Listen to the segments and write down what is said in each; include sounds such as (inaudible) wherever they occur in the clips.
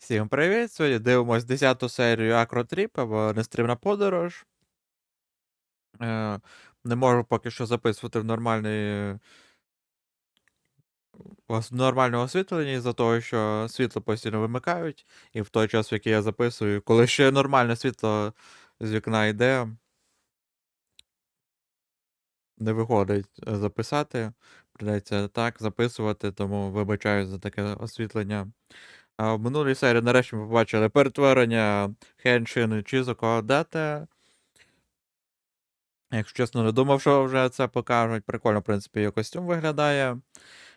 Всім привіт! Сьогодні дивимось 10 серію Акротріп або Нестримна подорож. Е, не можу поки що записувати в нормальний, в нормальному освітленні, із-за того, що світло постійно вимикають. І в той час, в який я записую, коли ще нормальне світло з вікна йде, не виходить записати. Придеться так записувати, тому вибачаю за таке освітлення. А в минулій серії нарешті ми побачили перетворення Хеншин Чізоко Дете. Якщо чесно, не думав, що вже це покажуть. Прикольно, в принципі, її костюм виглядає.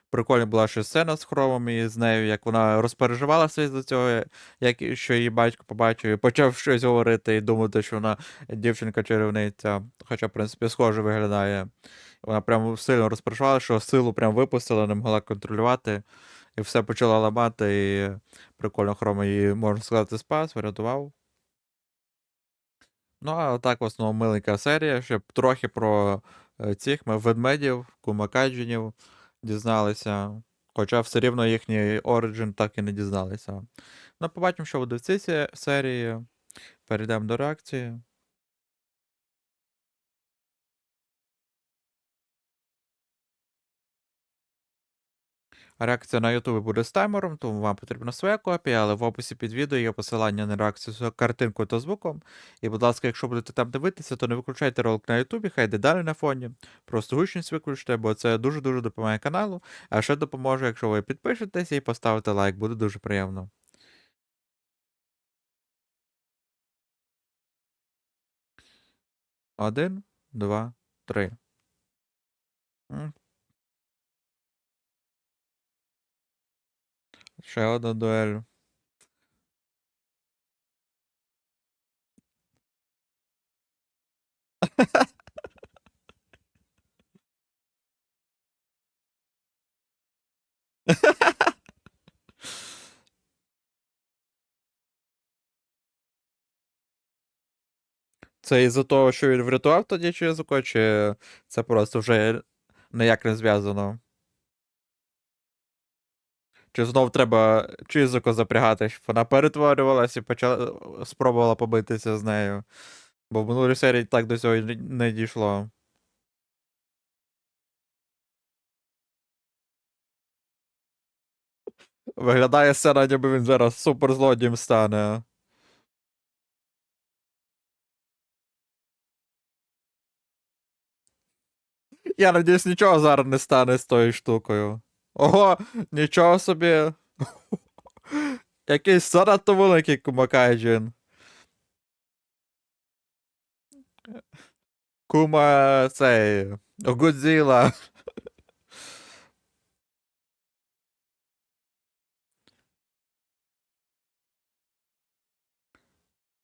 Прикольно була ще сцена з хромом і з нею, як вона розпереживалася з цього, як, що її батько побачив і почав щось говорити і думати, що вона дівчинка-чарівниця. Хоча, в принципі, схоже виглядає. Вона прямо сильно розпереживала, що силу прям випустила, не могла контролювати. І все почала ламати, і прикольно хрома її, можна сказати, спас, врятував. Ну, а так, в основному миленька серія, щоб трохи про е, цих ведмедів, кумакаджинів дізналися. Хоча все рівно їхній Origin так і не дізналися. Ну, побачимо, що буде в цій серії. Перейдемо до реакції. Реакція на Ютубі буде з таймером, тому вам потрібна своя копія, але в описі під відео є посилання на реакцію з картинкою та звуком. І, будь ласка, якщо будете там дивитися, то не виключайте ролик на Ютубі, хай йде далі на фоні. Просто гучність виключте, бо це дуже-дуже допомагає каналу. А ще допоможе, якщо ви підпишетеся і поставите лайк, буде дуже приємно. Один, два, три. Ще одна дуель. (laughs) Це із-за того, що він врятував тоді Чизуко, чи це просто вже ніяк не зв'язано? Чи знов треба Чизуко запрягати, щоб вона перетворювалася і почала спробувала побитися з нею. Бо в минулій серії так до цього не- дійшло. Виглядає сцена, ніби він зараз суперзлодієм стане. Я надіюсь, нічого зараз не стане з тою штукою. Ого, нічого собі. Якийсь занадто великий Кумакайджин. Кума цей. Годзіла.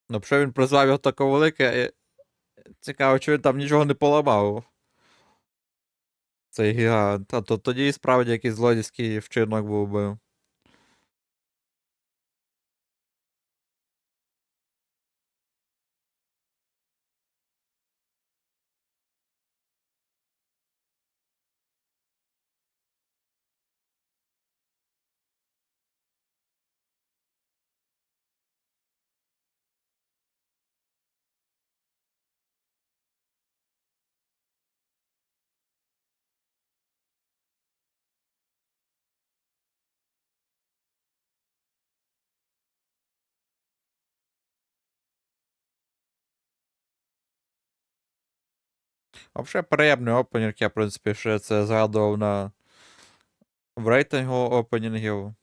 Ну, що він призвав його таке велике. Цікаво, чи він там нічого не поламав. Цей гігант. А то тоді і справді якийсь злодійський вчинок був би. А взагалі приємний опенінг, я, в принципі, ще це згадував на в рейтингу опенінгів.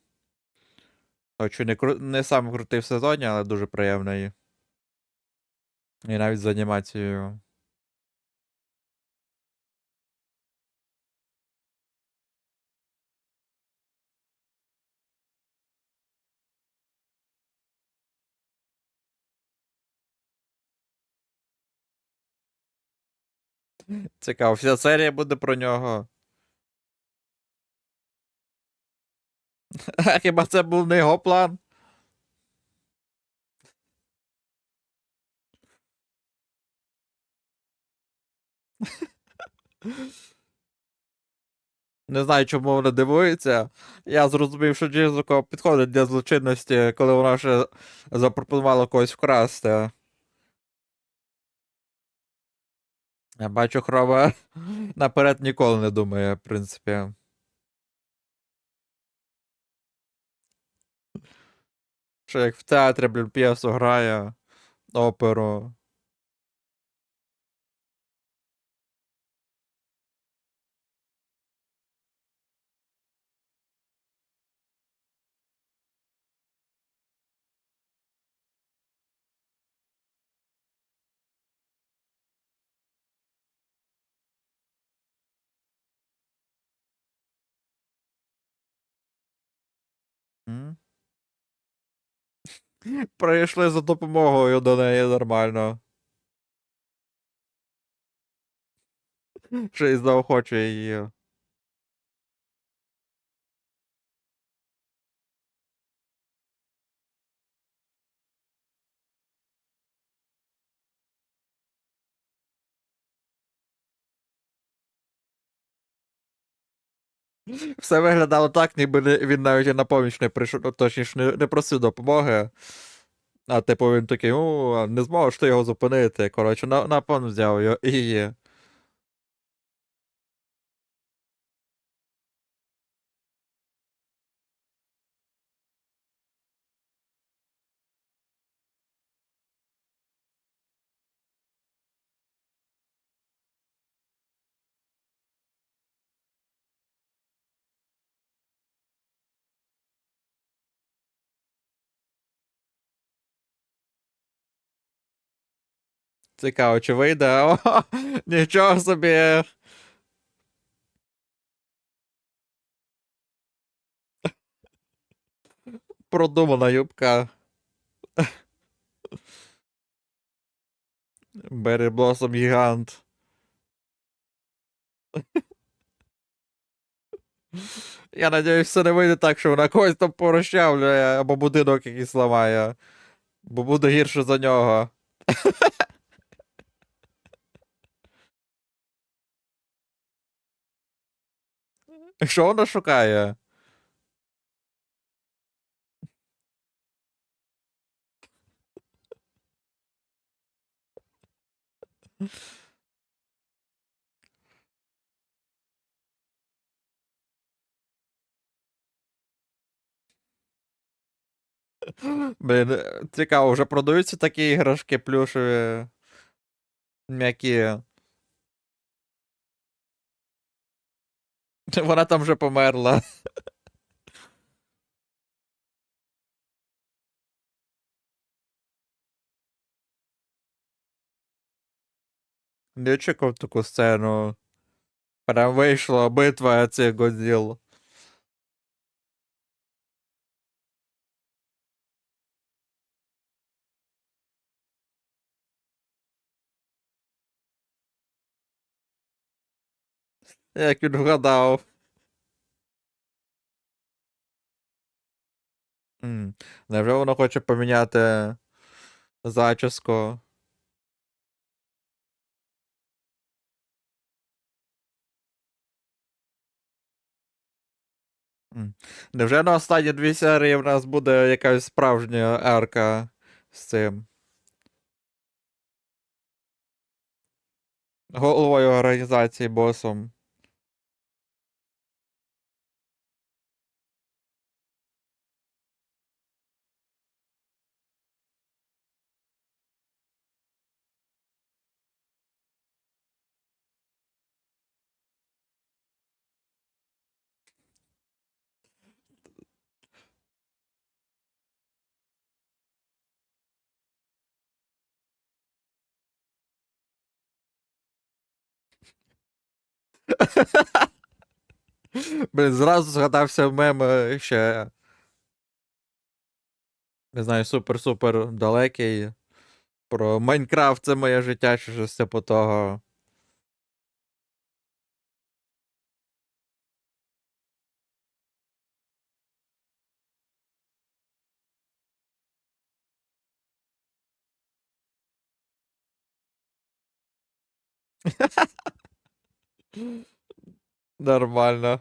Хоч не, кру... не саме крутий в сезоні, але дуже приємний. І навіть з анімацією. (laughs) Цікаво, вся серія буде про нього. (laughs) Хіба це був не його план? (laughs) Не знаю, чому вона дивується. Я зрозумів, що Джизуко підходить для злочинності, коли вона ще запропонувала когось вкрасти. Я бачу, хрова (laughs) наперед ніколи не думає, в принципі. Що як в театрі, блін, п'єсу грає, оперу. М? Прийшли за допомогою до неї нормально. Ще й заохочує її. Все виглядало так, ніби він навіть і на поміч не прийшов, ну, точніше, не, просив допомоги. А типу він такий, у, не зможеш ти його зупинити. Коротше, на, на взяв його і її. Цікаво, чи вийде? О, (laughs) нічого собі. Продумана юбка. Blossom гігант. Я надіюсь, це не вийде так, що вона когось там порозчавлює, або будинок якийсь ламає. Бо буде гірше за нього. Що вона шукає? Блін, цікаво, вже продаються такі іграшки плюшеві. М'які. (laughs) Вона там вже померла. Не очікував таку сцену. Прям вийшла битва цих Годзіл. Як він вгадав. Невже воно хоче поміняти зачіску? Невже на останні дві серії в нас буде якась справжня арка з цим? Головою організації босом. Блін, зразу згадався мем е, ще. Не знаю, супер-супер далекий. Про Майнкрафт це моє життя, чи щось типу того. (laughs) Нормально.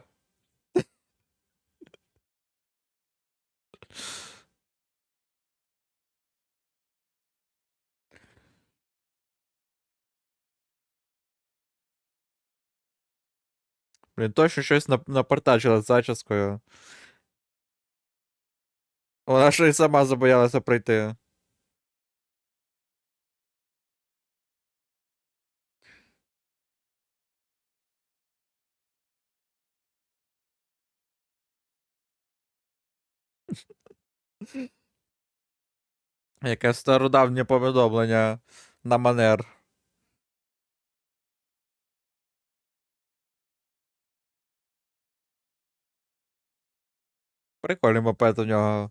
Блін, точно щось напортачила з зачіскою. Вона ще й сама забоялася прийти. Яке стародавнє повідомлення на манер. Прикольний мопед у нього.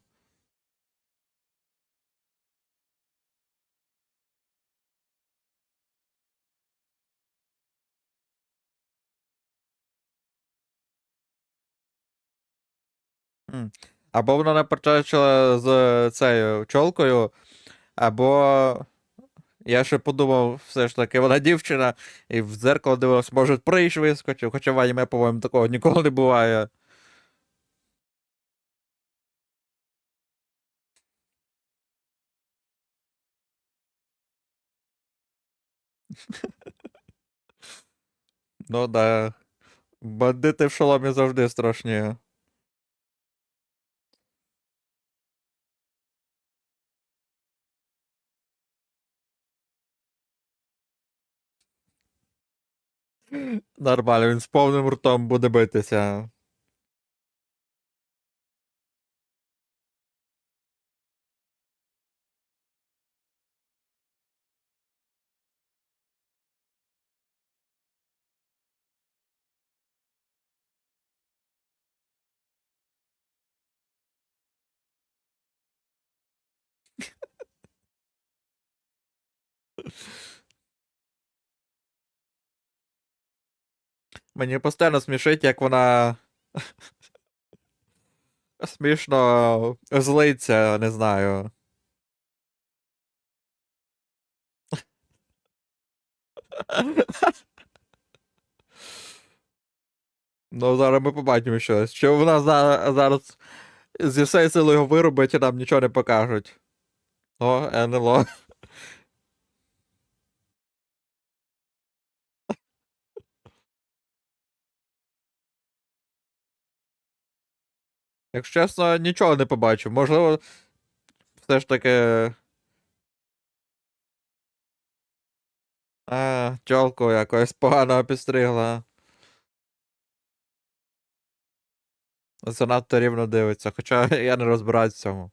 Або вона напортачила з цією чолкою, або я ще подумав, все ж таки, вона дівчина, і в дзеркало дивилась, може, прийш вискочив, хоча в аніме, по-моєму, такого ніколи не буває. (laughs) Ну да. Бандити в шоломі завжди страшні. Нормально, він з повним ртом буде битися. Мені постійно смішить, як вона. (laughs) Смішно злиться, не знаю. (laughs) Ну, зараз ми побачимо щось. Що вона за- зараз зі всією силою його вирубить і нам нічого не покажуть. О, НЛО. Якщо чесно, нічого не побачив. Можливо, все ж таки. А, тьолку якось погано підстригла. Занадто рівно дивиться, хоча (laughs) я не розбираюсь в цьому.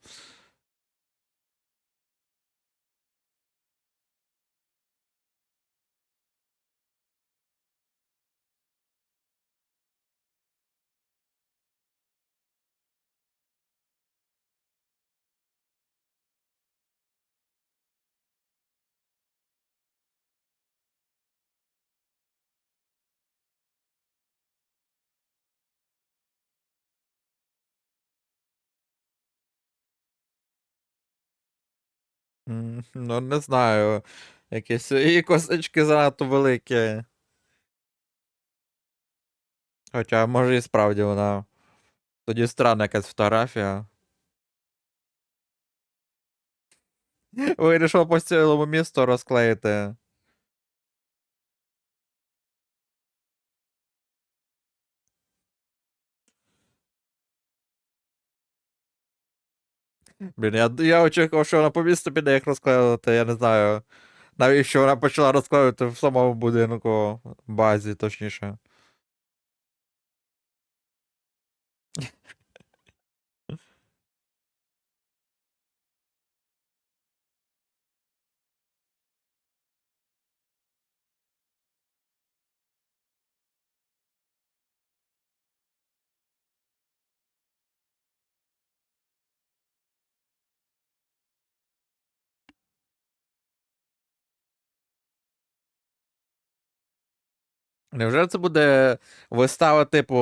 Ну, не знаю. Якісь і косички занадто великі. Хоча, може, і справді вона. Тоді странна якась фотографія. Вирішив по цілому місту розклеїти. Блін, я, я очікував, що вона по місту піде їх розклеювати, я не знаю. Навіщо вона почала розклеювати в самому будинку, базі, точніше. Невже це буде вистава, типу,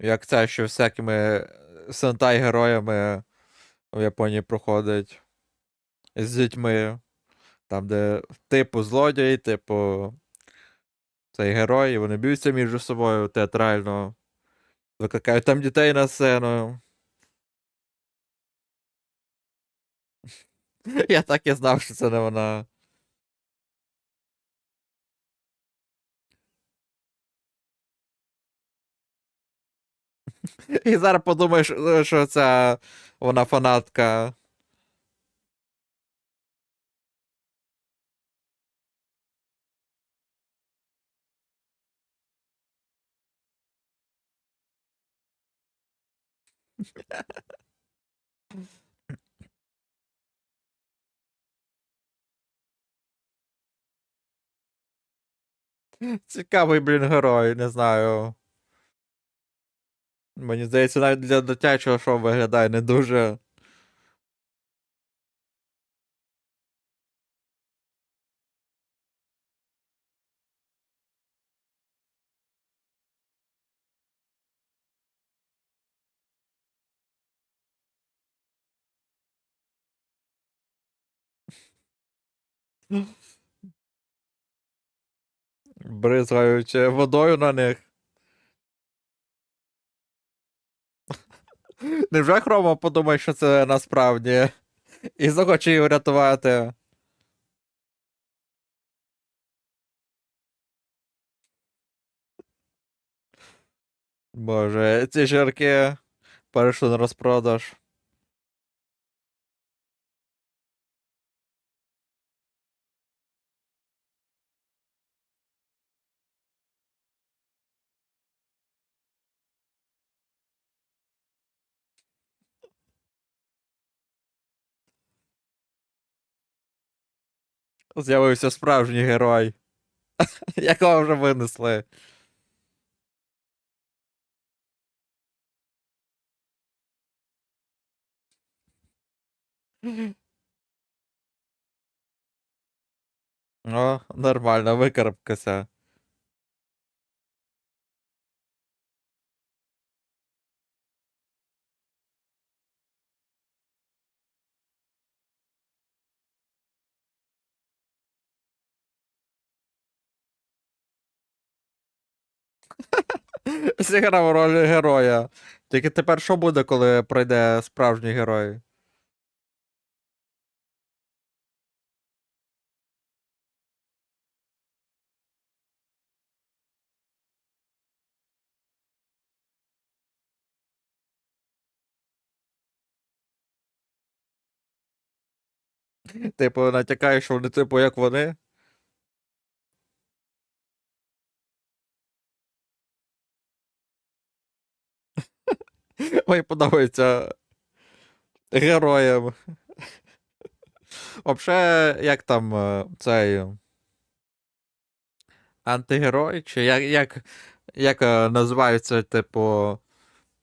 як це, що всякими сентай-героями в Японії проходить з дітьми? Там, де типу злодії, типу цей герой, і вони б'ються між собою театрально. Викликають там дітей на сцену. (laughs) Я так і знав, що це не вона. (laughs) І зараз подумаєш, е, що ця вона фанатка. (laughs) Цікавий, блін, герой, не знаю. Мені здається, навіть для дитячого шоу виглядає не дуже. Бризгають е, водою на них. Невже Хрома подумає, що це насправді? І захоче її врятувати. Боже, ці жирки перейшли на розпродаж. З'явився справжній герой. (laughs) Якого вже винесли. О, нормально, викарабкався. (laughs) Зіграв роль героя. Тільки тепер що буде, коли пройде справжній герой? Типу, натякає, що вони, типу, як вони. Мені подобається героєм. Вообще, як там е, цей антигерой? Чи як, як, як е, називаються, типу,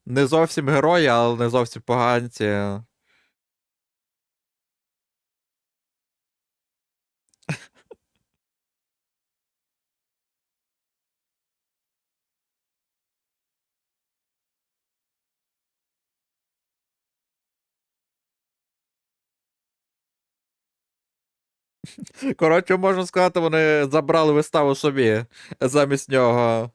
не зовсім герої, але не зовсім поганці. Коротше, можна сказати, вони забрали виставу собі замість нього.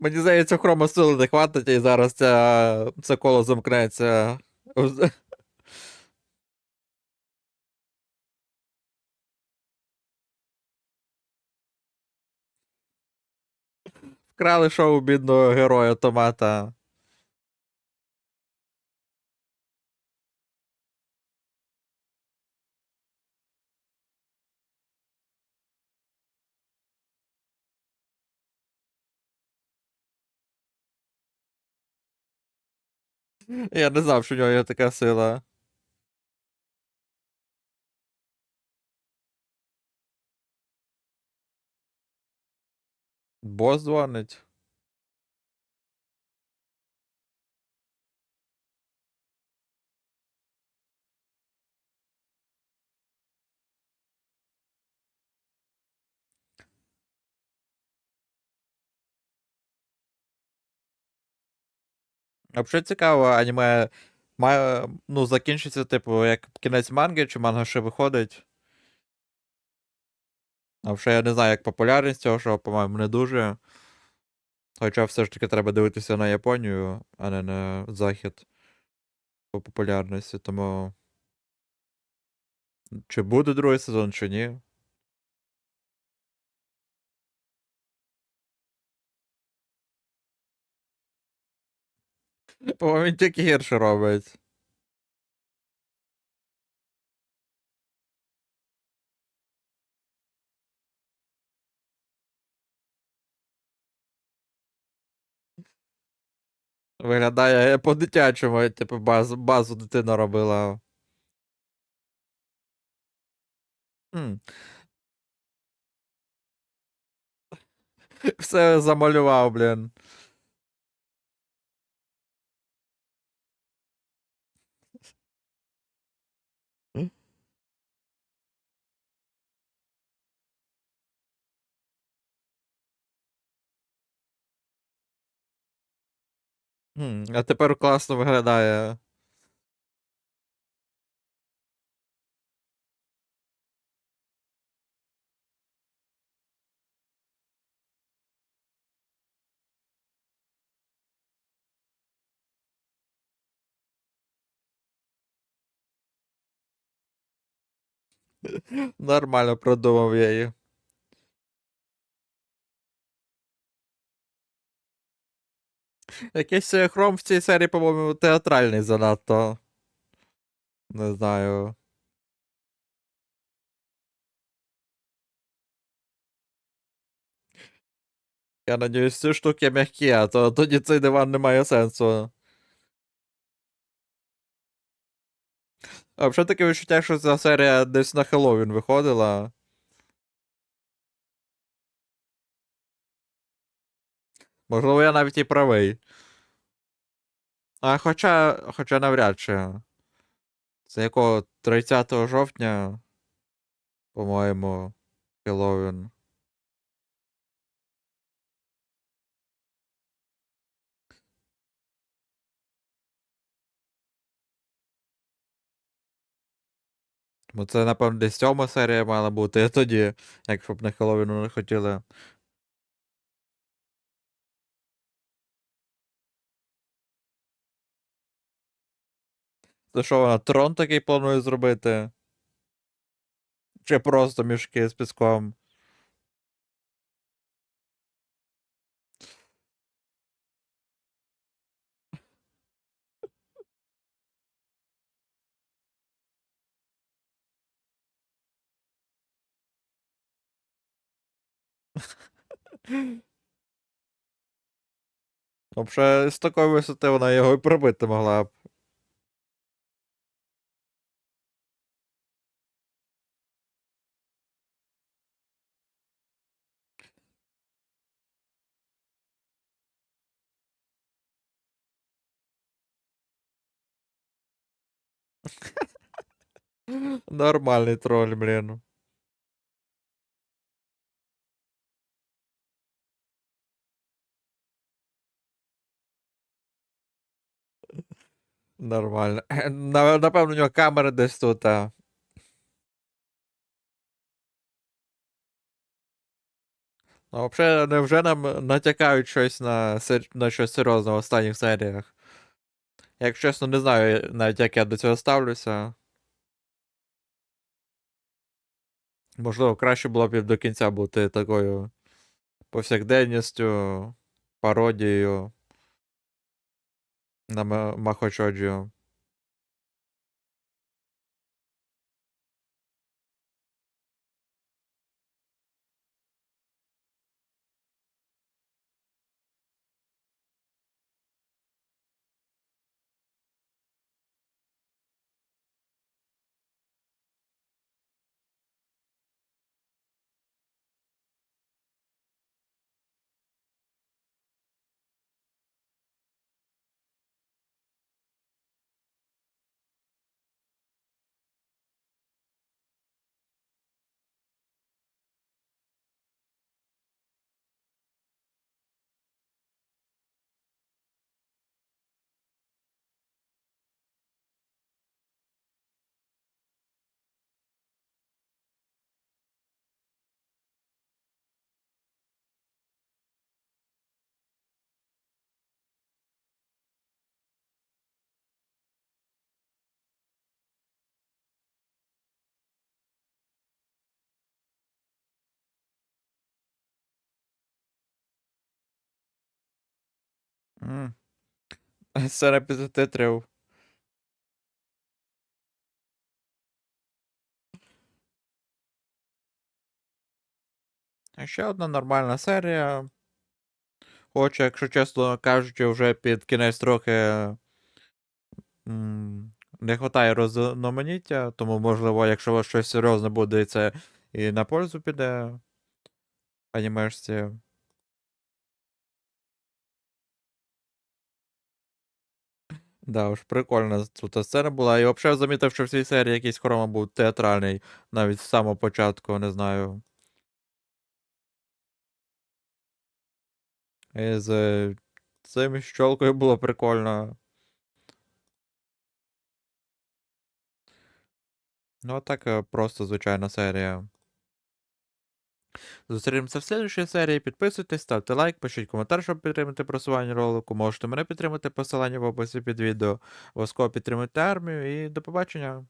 Мені здається, хрома сили не хватить, і зараз ця, це коло замкнеться. Вкрали шоу бідного героя Томата. Я не знав, що в нього є така сила. Бос дзвонить. Взагалі цікаво, аніме має, ну, закінчиться, типу, як кінець манги, чи манга ще виходить. А вже я не знаю, як популярність цього шоу, по-моєму, не дуже. Хоча все ж таки треба дивитися на Японію, а не на Захід по популярності, тому. Чи буде другий сезон, чи ні. По-моєму, він тільки гірше робить. Виглядає по-дитячому, типу, базу, базу дитина робила. Хм. Все замалював, блін. М, А тепер класно виглядає. (laughs) Нормально продумав я її. Якийсь е, хром в цій серії, по-моєму, театральний занадто. Не знаю. Я надіюсь, ці штуки м'які, а то тоді цей диван не має сенсу. А взагалі таке відчуття, що ця серія десь на Хеллоуін виходила. Можливо, я навіть і правий. А хоча, хоча навряд чи. Це якого 30 жовтня, по-моєму, Хеллоуін. Бо це, напевно, десь сьома серія мала бути тоді, якщо б на Хеллоуін не хотіли. Це що вона трон такий планує зробити? Чи просто мішки з піском? Взагалі, з такої висоти вона його і пробити могла б. (laughs) Нормальний троль, блін. (laughs) Нормально. (laughs) На- Напевно, у нього камера десь тут. А. Ну, взагалі, невже нам натякають щось на, на щось серйозне в останніх серіях? Якщо чесно, не знаю навіть як я до цього ставлюся. Можливо, краще було б до кінця бути такою повсякденністю, пародією на Ма- Махочоджіо. М. Сцена після титрів. Ще одна нормальна серія. Хоч, якщо чесно кажучи, вже під кінець трохи не вистачає розноманіття, тому, можливо, якщо у вас щось серйозне буде, це і на пользу піде анімешці. Да, уж прикольна тут сцена була. І взагалі замітив, що в цій серії якийсь хрома був театральний, навіть з самого початку, не знаю. І з цим щолкою було прикольно. Ну, а так е, просто звичайна серія. Зустрінемося в слідчій серії. Підписуйтесь, ставте лайк, пишіть коментар, щоб підтримати просування ролику. Можете мене підтримати посилання в описі під відео. Обов'язково підтримуйте армію і до побачення.